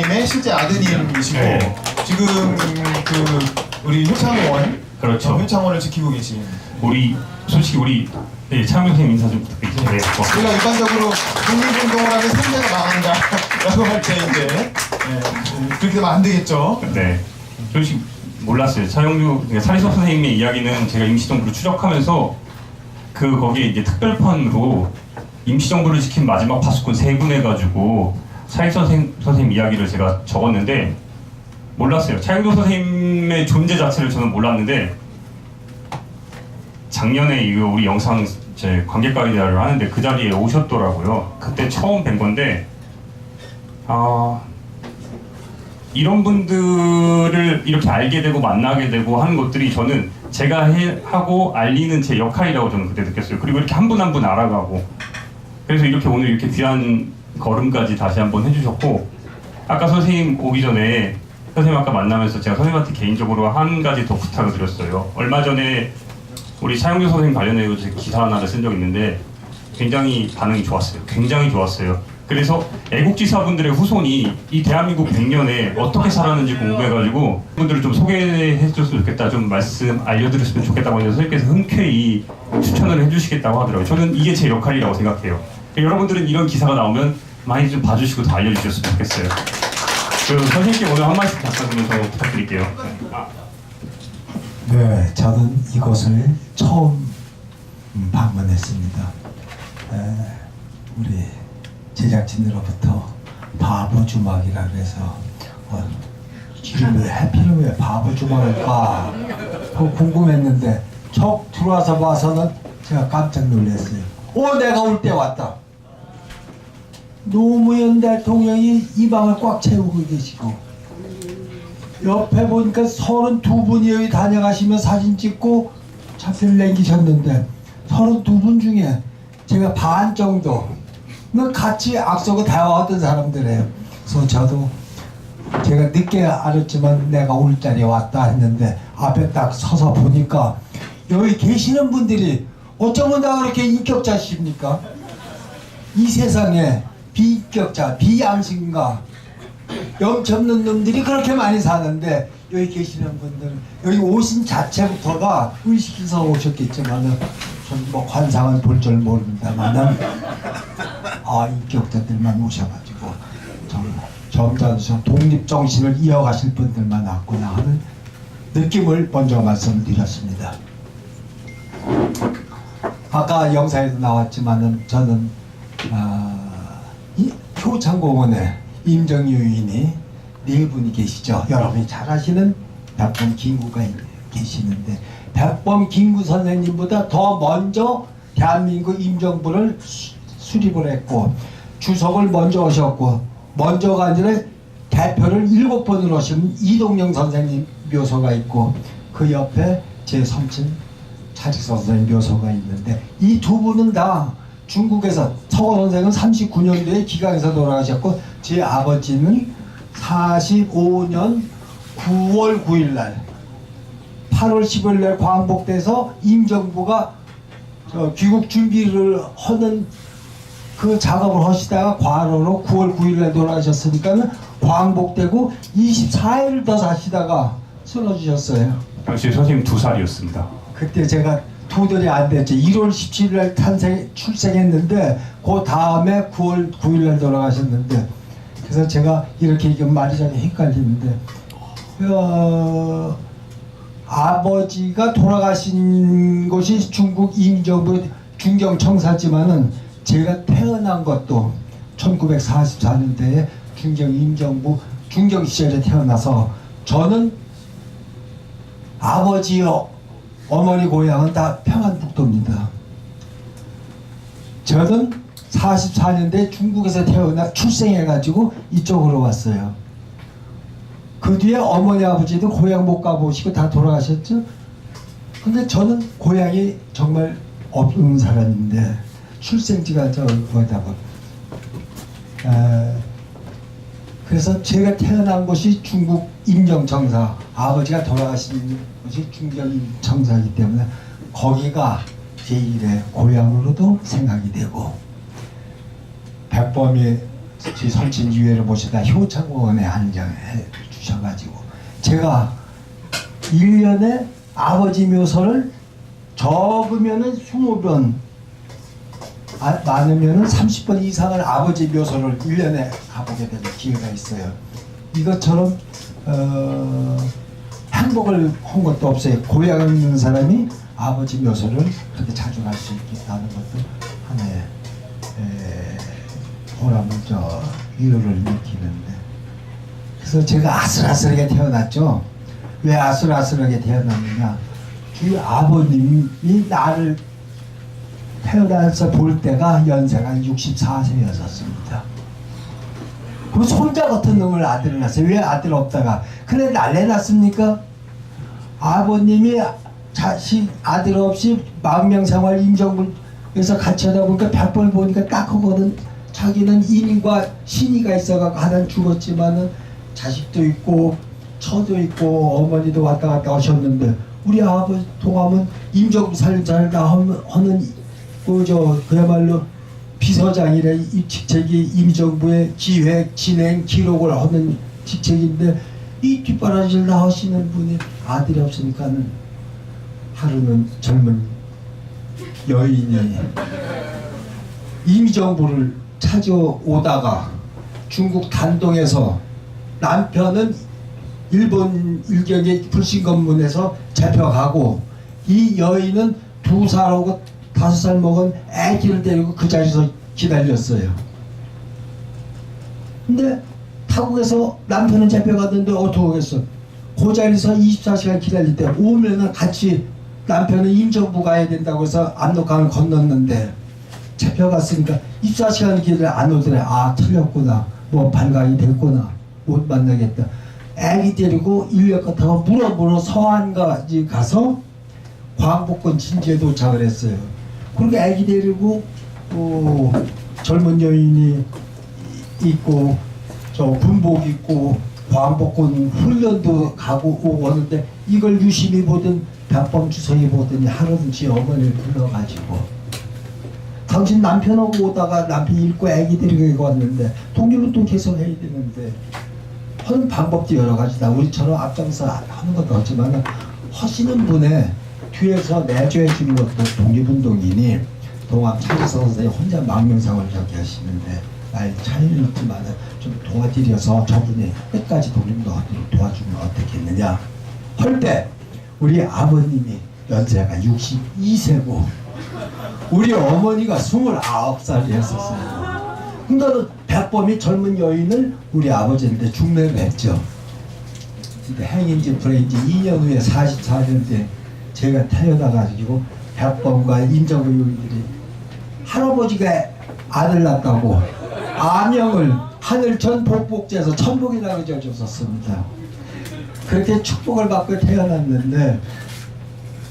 선생님의 실제 아드님이시고 네. 지금 그 우리 효창원 그렇죠. 어, 효창원을 지키고 계신 우리 솔직히 우리 네, 차영 선생님 인사 좀 부탁드립니다. 네, 고맙습니다. 우리가 일반적으로 독립운동을 하면 상대가 망한다라고 할 때 이제 네, 그렇게 되면 안 되겠죠. 네. 솔직히 몰랐어요. 차영주 그러니까 차리석 선생님의 이야기는 제가 임시정부를 추적하면서 그 거기에 이제 특별판으로 임시정부를 지킨 마지막 파수꾼 세 분 해가지고 차리석 선생, 선생님 이야기를 제가 적었는데 몰랐어요. 차영주 선생님의 존재 자체를 저는 몰랐는데 작년에 이거 우리 영상 제 관객 가이드를 하는데 그 자리에 오셨더라고요. 그때 처음 뵌 건데 아 이런 분들을 이렇게 알게 되고 만나게 되고 하는 것들이 저는 제가 해, 하고 알리는 제 역할이라고 저는 그때 느꼈어요. 그리고 이렇게 한 분 한 분 알아가고 그래서 이렇게 오늘 이렇게 귀한 걸음까지 다시 한번 해주셨고 아까 선생님 오기 전에 선생님 아까 만나면서 제가 선생님한테 개인적으로 한 가지 더 부탁을 드렸어요. 얼마 전에 우리 차영규 선생님 관련해서 기사 하나를 쓴 적 있는데 굉장히 반응이 좋았어요. 굉장히 좋았어요. 그래서 애국지사분들의 후손이 이 대한민국 100년에 어떻게 살았는지 궁금해가지고 분들을 좀 소개해줬으면 좋겠다, 좀 말씀 알려드렸으면 좋겠다고 해서 선생님께서 흔쾌히 추천을 해주시겠다고 하더라고요. 저는 이게 제 역할이라고 생각해요. 여러분들은 이런 기사가 나오면 많이 좀 봐주시고 더 알려주셨으면 좋겠어요. 그 선생님께 오늘 한 말씀 답변드리면서 부탁드릴게요. 아, 네, 저는 이곳을 처음 음, 방문했습니다. 에, 우리 제작진으로부터 바보 주막이라 그래서 어, 이름을 해피는 왜 바보 주막일까? 궁금했는데 척 들어와서 봐서는 제가 깜짝 놀랐어요. 오, 내가 올 때 왔다. 노무현 대통령이 이 방을 꽉 채우고 계시고 옆에 보니까 32분이 여기 다녀가시며 사진 찍고 차표를 남기셨는데 32분 중에 제가 반 정도 는 같이 악수고 대화하던 사람들이에요. 그래서 저도 제가 늦게 알았지만 내가 오늘 자리에 왔다 했는데 앞에 딱 서서 보니까 여기 계시는 분들이 어쩌면 다 그렇게 인격자십니까? 이 세상에 비인격자, 비양심가 염치 없는 놈들이 그렇게 많이 사는데 여기 계시는 분들 여기 오신 자체부터가 의식해서 오셨겠지만은 전뭐 관상은 볼 줄 모릅니다만은 아 인격자들만 오셔가지고 좀 점잖으셔 독립 정신을 이어가실 분들만 왔구나 하는 느낌을 먼저 말씀드렸습니다. 아까 영상에도 나왔지만은 저는 아, 이 효창공원에 임정유 유인이 네 분이 계시죠. 여러분이 잘 아시는 백범 김구가 있- 계시는데 백범 김구 선생님보다 더 먼저 대한민국 임정부를 수- 수립을 했고 주석을 먼저 오셨고 먼저가 아니라 대표를 일곱 번을 오신 이동영 선생님 묘소가 있고 그 옆에 제 삼촌 차직서 선생님 묘소가 있는데 이 두 분은 다 중국에서 서원 선생은 39년도에 기강에서 돌아가셨고 제 아버지는 45년 9월 9일 날 8월 10일 날 광복돼서 임정부가 저 귀국 준비를 하는 그 작업을 하시다가 과로로 9월 9일 날 돌아가셨으니까 는 광복되고 24일 더 사시다가 쓰러지셨어요. 당시 선생님 두 살이었습니다. 그때 제가 두 달이 안 됐죠. 1월 17일 날 탄생 출생했는데 그 다음에 9월 9일 날 돌아가셨는데. 그래서 제가 이렇게 얘기하면 말이 좀 헷갈리는데. 어, 아버지가 돌아가신 곳이 중국 임정부 중경청사지만은 제가 태어난 것도 1944년대에 중경 임정부 중경 시절에 태어나서 저는 아버지요 어머니 고향은 다 평안북도입니다. 저는 44년대 중국에서 태어나 출생해가지고 이쪽으로 왔어요. 그 뒤에 어머니 아버지도 고향 못 가보시고 다 돌아가셨죠. 근데 저는 고향이 정말 없는 사람인데 출생지가 저 거기다가 에, 그래서 제가 태어난 곳이 중국 임정청사 아버지가 돌아가신 곳이 중경임청사이기 때문에 거기가 제1의 고향으로도 생각이 되고 백범이 제 설친 기회를 보시다 효창공원에 안정해 주셔가지고 제가 1년에 아버지 묘소를 적으면은 20번 아, 많으면은 30번 이상을 아버지 묘소를 1년에 가보게 되는 기회가 있어요. 이것처럼 어, 행복을 한 것도 없어요. 고향에 있는 사람이 아버지 묘소를 그렇게 자주 갈 수 있다는 것도 하나의 에, 보람을 저 위로를 느끼는데 그래서 제가 아슬아슬하게 태어났죠. 왜 아슬아슬하게 태어났느냐? 그 아버님이 나를 태어나서 볼 때가 연세가 64세였었습니다. 그럼 손자 같은 놈을 아들을 낳았어요. 왜 아들 없다가? 그래 난리 났습니까? 아버님이 자식 아들 없이 망명생활 임정부에서 같이 하다 보니까 백벌 보니까 딱 하거든. 자기는 인과 신이가 있어가 하나 죽었지만은 자식도 있고 처도 있고 어머니도 왔다 갔다 하셨는데 우리 아버지 동함은 임정부 살자 하는 그저 그야말로 비서장이래 이 직책이 임정부의 기획 진행 기록을 하는 직책인데 이 뒷바라지를 다 하시는 분이 아들이 없으니까는 하루는 젊은 여인이 임정부를 찾아오다가 중국 단동에서 남편은 일본 일격의 불신 검문에서 잡혀가고 이 여인은 두 살하고 다섯 살 먹은 아기를 데리고 그 자리에서 기다렸어요. 근데 타국에서 남편은 잡혀갔는데 어떻게 하겠어? 그 자리에서 24시간 기다릴 때 오면은 같이 남편은 임정부 가야 된다고 해서 압록강을 건넜는데 잡혀갔으니까 24시간 기다려 안 오더래. 아 틀렸구나. 뭐 발각이 됐구나. 못 만나겠다. 애기 데리고 인력거 타고 물어 물어 서안까지 가서 광복군 진지에 도착을 했어요. 그렇게 애기 데리고 어, 젊은 여인이 있고 저 군복 입고 광복군 훈련도 가고 오고 하는데 이걸 유심히 보던 백범 주석이 보더니 하루든지 어머니를 불러가지고 당신 남편하고 오다가 남편 잃고 애기 데리고 왔는데 독립운동 계속 해야 되는데 하는 방법도 여러 가지다. 우리처럼 앞장서 하는 것도 없지만 하시는 분의 뒤에서 내조해 주는 것도 독립운동이니 동합 차지선 선생님 혼자 망명상을 저기 하시는데 나이 차이는 있지만 좀 도와드려서 저분이 끝까지 독립운동 하도록 도와주면 어떻겠느냐 할 때 우리 아버님이 연세가 62세고 우리 어머니가 29살이었었어요. 근데 백범이 젊은 여인을 우리 아버지한테 중매를 했죠. 근데 행인지 불행인지 2년 후에 44년 때 제가 태어나가지고 백범과 요인들이 할아버지가 아들 낳았다고 아명을 하늘천 복복제에서 천복이라고 지어줬었습니다. 그렇게 축복을 받고 태어났는데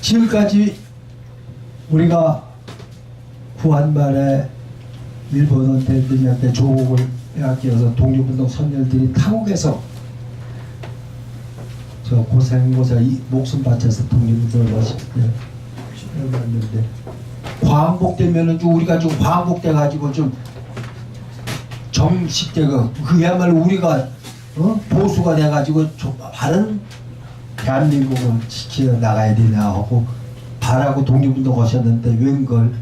지금까지 우리가 구한말에 일본 대들한테 조국을 빼앗겨서 독립운동 선열들이 타국에서 저 고생고사 이 목숨 바쳐서 독립운동을 광복되면은 좀 우리가 좀 광복돼 가지고 좀 정식되고 그야말로 우리가 어? 보수가 돼 가지고 좀 바른 대한민국을 지켜 나가야 되나 하고 바라고 독립운동 하셨는데 웬걸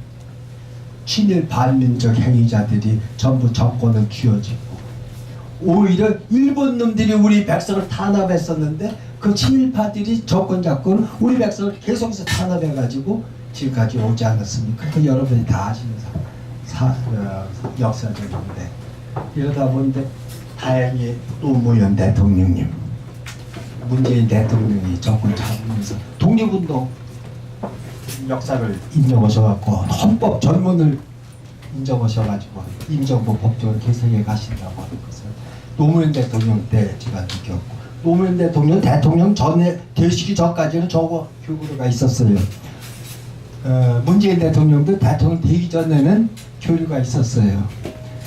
친일 반민족 행위자들이 전부 정권을 쥐어쥐고 오히려 일본 놈들이 우리 백성을 탄압했었는데 그 친일파들이 정권 잡고는 우리 백성을 계속해서 탄압해가지고 지금까지 오지 않았습니까? 그 여러분이 다 아시는 사, 사, 어, 역사적인데 이러다 보는데 다행히 노무현 대통령님 문재인 대통령이 정권 잡으면서 독립운동 역사를 인정하셔갖고 헌법 전문을 인정하셔가지고 임정부 법정을 개정해 가신다고 하는 것을 노무현 대통령 때 제가 느꼈고 노무현 대통령 대통령 전에 되시기 전까지는 저거 교구가 있었어요. 어, 문재인 대통령도 대통령 되기 전에는 교류가 있었어요.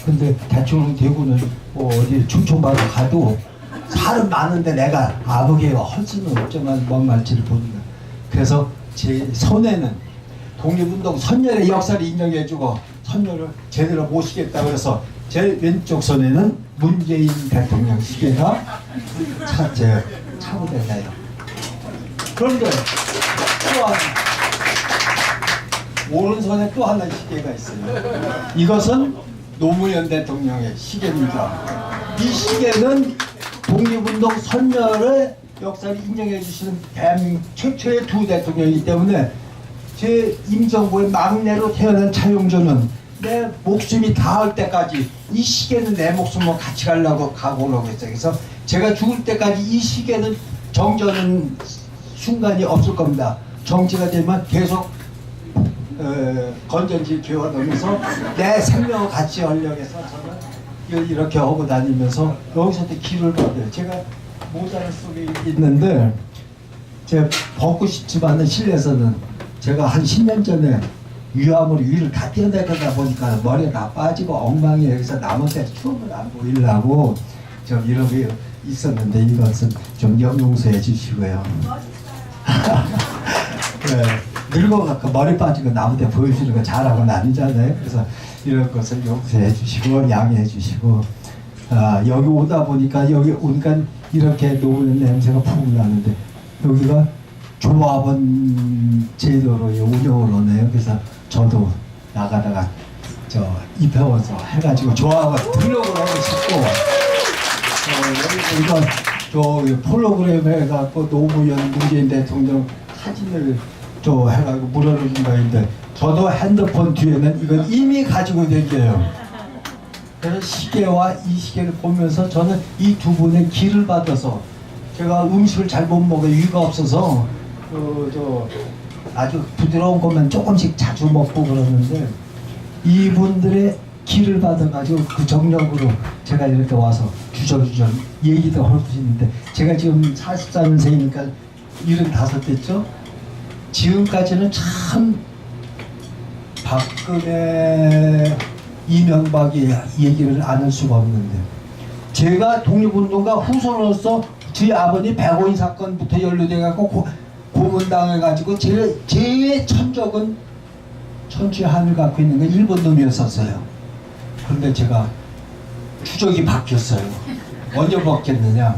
근데 대통령 되고는 뭐 어디 충청받아 가도 사람 많은데 내가 아버지가 할 수는 없지만 뭔 말지를 보니까 그래서 제 손에는 독립운동 선열의 역사를 인정해주고 선녀를 제대로 모시겠다 그래서 제 왼쪽 손에는 문재인 대통령 시계가 차, 제 차고 되나요. 그런데 또 하나 오른손에 또 하나 시계가 있어요. 이것은 노무현 대통령의 시계입니다. 이 시계는 독립운동 선열의 역사를 인정해 주시는 대한민국 최초의 두 대통령이기 때문에 제 임정부의 막내로 태어난 차용조는 내 목숨이 닿을 때까지 이 시계는 내 목숨과 같이 가려고 각오하고 했어요. 그래서 제가 죽을 때까지 이 시계는 정전은 순간이 없을 겁니다. 정치가 되면 계속 어, 건전지 기워넣으면서 내 생명을 같이 하려고 해서 저는 이렇게 하고 다니면서 여기서도 길을 받아요. 제가 모자를 속에 있는데 제가 벗고 싶지만은 실내에서는 제가 한 10년 전에 위암으로 위를 다 뛰어다니다 보니까 머리가 다 빠지고 엉망이 여기서 남한테 추억을 안 보이려고 좀 이런 게 있었는데 이것은 좀 용서해 주시고요. 네, 늙어갖고 머리 빠지고 남한테 보여주는 거 잘하고는 아니잖아요. 그래서 이런 것을 용서해 주시고 양해해 주시고 아, 여기 오다 보니까 여기 오니까 이렇게 녹는 냄새가 푹 나는데 여기가 조합원 제도로 운영을 하네요. 그래서 저도 나가다가 저 입회원서 해가지고 조합원 등록을 하고 싶고 어, 보니까 저 프로그램 해갖고 노무현 문재인 대통령 사진을 저 해가지고 물어주는 거인데 저도 핸드폰 뒤에는 이건 이미 가지고 댕겨요. 그래서 시계와 이 시계를 보면서 저는 이 두 분의 기를 받아서 제가 음식을 잘 못 먹어 위가 없어서 그저 아주 부드러운 것만 조금씩 자주 먹고 그러는데 이분들의 기를 받아가지고 그 정력으로 제가 이렇게 와서 주저주저 얘기도 할 수 있는데 제가 지금 44년생이니까 75대죠? 지금까지는 참 박근혜 이명박이 얘기를 안 할 수가 없는데 제가 독립운동가 후손으로서 저희 아버님 백오인 사건부터 연루돼 갖고 고, 고문당해 가지고 제 제의 천적은 천추의 한을 갖고 있는 건 일본 놈이었었어요. 그런데 제가 추적이 바뀌었어요. 언제 바뀌었느냐?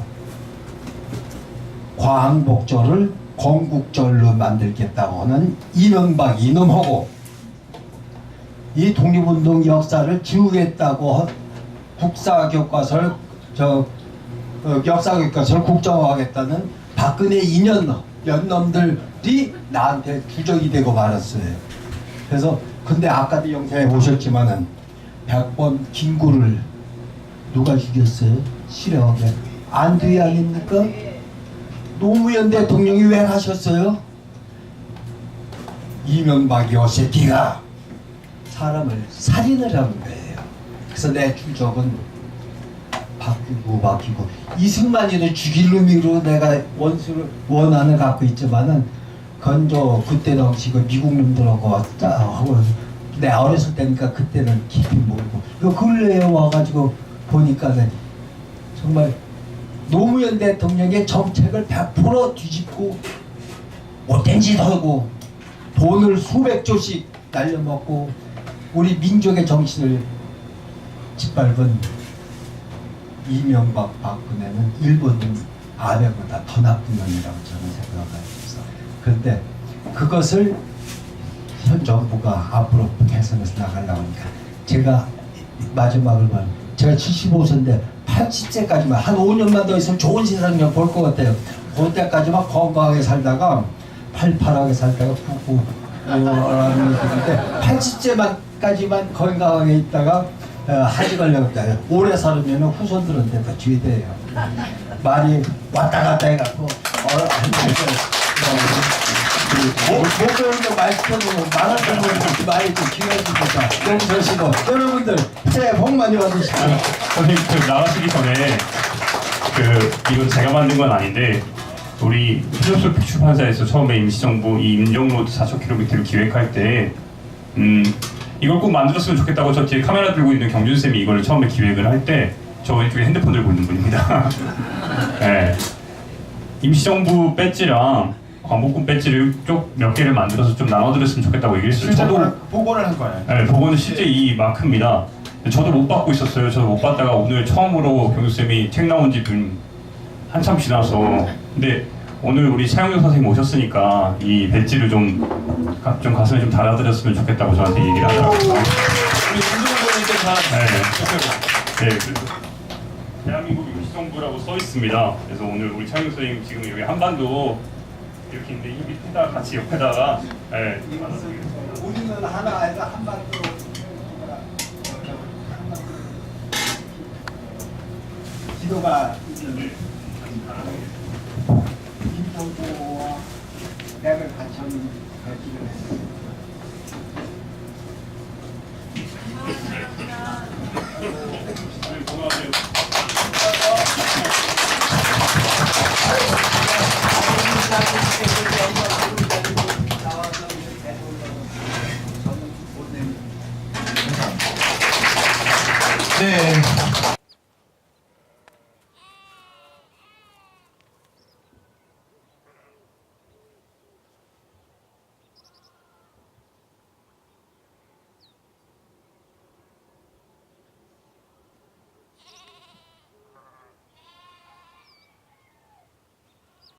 광복절을 건국절로 만들겠다고 하는 이명박 이놈하고 이 독립운동 역사를 지우겠다고 국사 교과서를 저 어, 역사 교과서를 국정화하겠다는 박근혜 이년 연놈들이 나한테 주적이 되고 말았어요. 그래서 근데 아까도 영상에 보셨지만은 100번 김구를 누가 죽였어요? 실형하게 안두희 아닙니까? 노무현 대통령이 왜 하셨어요? 이명박이 어새끼가 사람을 살인을 한 거예요. 그래서 내 추적은 바뀌고 바뀌고 이승만이를 죽일 의미로 내가 원수를 원한을 갖고 있지만은 건조 그때 당시 그 미국 놈들하고 짜 하고 내 어렸을 때니까 그때는 깊이 모르고 그 근래에 와가지고 보니까는 정말 노무현 대통령의 정책을 100% 뒤집고 못된 짓 하고 돈을 수백조씩 날려먹고 우리 민족의 정신을 짓밟은 이명박 박근혜는 일본은 아베보다 더 나쁜 놈이라고 저는 생각합니다. 그런데 그것을 현 정부가 앞으로 개선해서 나가려고 하니까 제가 마지막을 말 제가 75세인데 80세까지만 한 5년만 더 있으면 좋은 세상을 볼 것 같아요. 그때까지만 건강하게 살다가 팔팔하게 살다가 푹푹 라는 얘기인데 80세만까지만 건강하게 있다가 어, 하지 했다. 오래 살으면 후손들한테 다 쥐게 돼요. 말이 왔다 갔다 해갖고 어, 안 되죠. 목표운동 말씀으로 말하는 분 많이 좀 기회해주셔서 용서시고 여러분들 새해 복 많이 받으시고 선생님 그 나가시기 전에 그 이건 제가 만든 건 아닌데 우리 필로소피 출판사에서 처음에 임시정부 이 임정로드 4,000km를 기획할 때 음, 이걸 꼭 만들었으면 좋겠다고 저 뒤에 카메라 들고 있는 경준 쌤이 이걸 처음에 기획을 할 때 저 왼쪽에 핸드폰 들고 있는 분입니다. 네. 임시정부 배지랑 광복군 배지를 쪽 몇 개를 만들어서 좀 나눠드렸으면 좋겠다고 얘기를 했어요. 저도 보고를 한 거예요. 네, 보고는 실제 이만큼입니다. 저도 못 받고 있었어요. 저도 못 받다가 오늘 처음으로 경수쌤이 책 나온 지 좀 한참 지나서 근데 오늘 우리 차영경 선생님 오셨으니까 이 배지를 좀, 가- 좀 가슴에 좀 달아드렸으면 좋겠다고 저한테 얘기를 하더라고요. 우리 김동훈님께서 네. 네. 네, 그래서 대한민국 임시정부라고 써 있습니다. 그래서 오늘 우리 차영 선생님 지금 여기 한반도 이렇게 있는데 이 밑에다가 같이 옆에다가 네, 받아드리겠습니다. 우리는 하나에서 한반도 지도가 있는 김정보와 맥을 같이 하는 배치를 했어요. 네, 고마워요. 네.